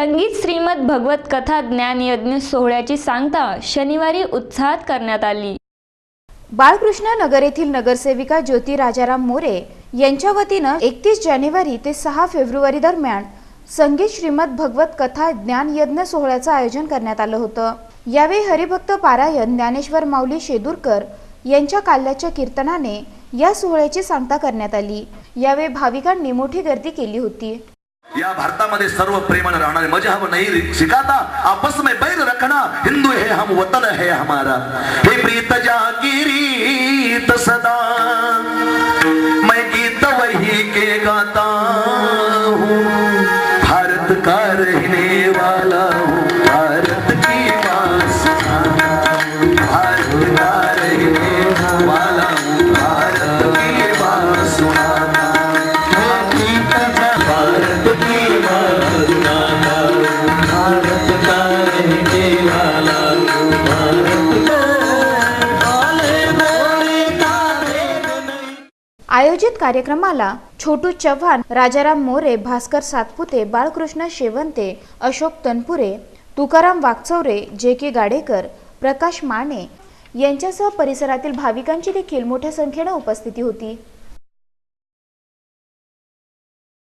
संगीत श्रीमद भगवत कथा ज्ञान यज्ञ सोहळ्याची सांगता शनिवारी उत्साहात करण्यात आली. बाळकृष्ण नगर येथील नगरसेविका ज्योती राजाराम मोरे यांच्या वतीनं एकतीस जानेवारी ते सहा फेब्रुवारी दरम्यान संगीत श्रीमद भगवत कथा ज्ञान यज्ञ सोहळ्याचं आयोजन करण्यात आलं होतं. यावेळी हरिभक्त पारायण ज्ञानेश्वर माऊली शेदूरकर यांच्या काल्याच्या कीर्तनाने या सोहळ्याची सांगता करण्यात आली. यावेळी भाविकांनी मोठी गर्दी केली होती. या भारतामध्ये सर्व प्रेम मज़हब नहीं सिखाता आपस में बैर रखना हिंदू है हम, वतन है हमारा. हे प्रीत जागीरीत सदा. मैं गीत वही के गाता हूँ. भारत का रहने आयोजित कार्यक्रमाला छोटू चव्हाण राजाराम मोरे भास्कर सातपुते बाळकृष्ण शेवंते अशोक तनपुरे तुकाराम वागचौरे जे के गाडेकर प्रकाश माने यांच्यासह परिसरातील भाविकांची देखील मोठ्या संख्येनं उपस्थिती होती.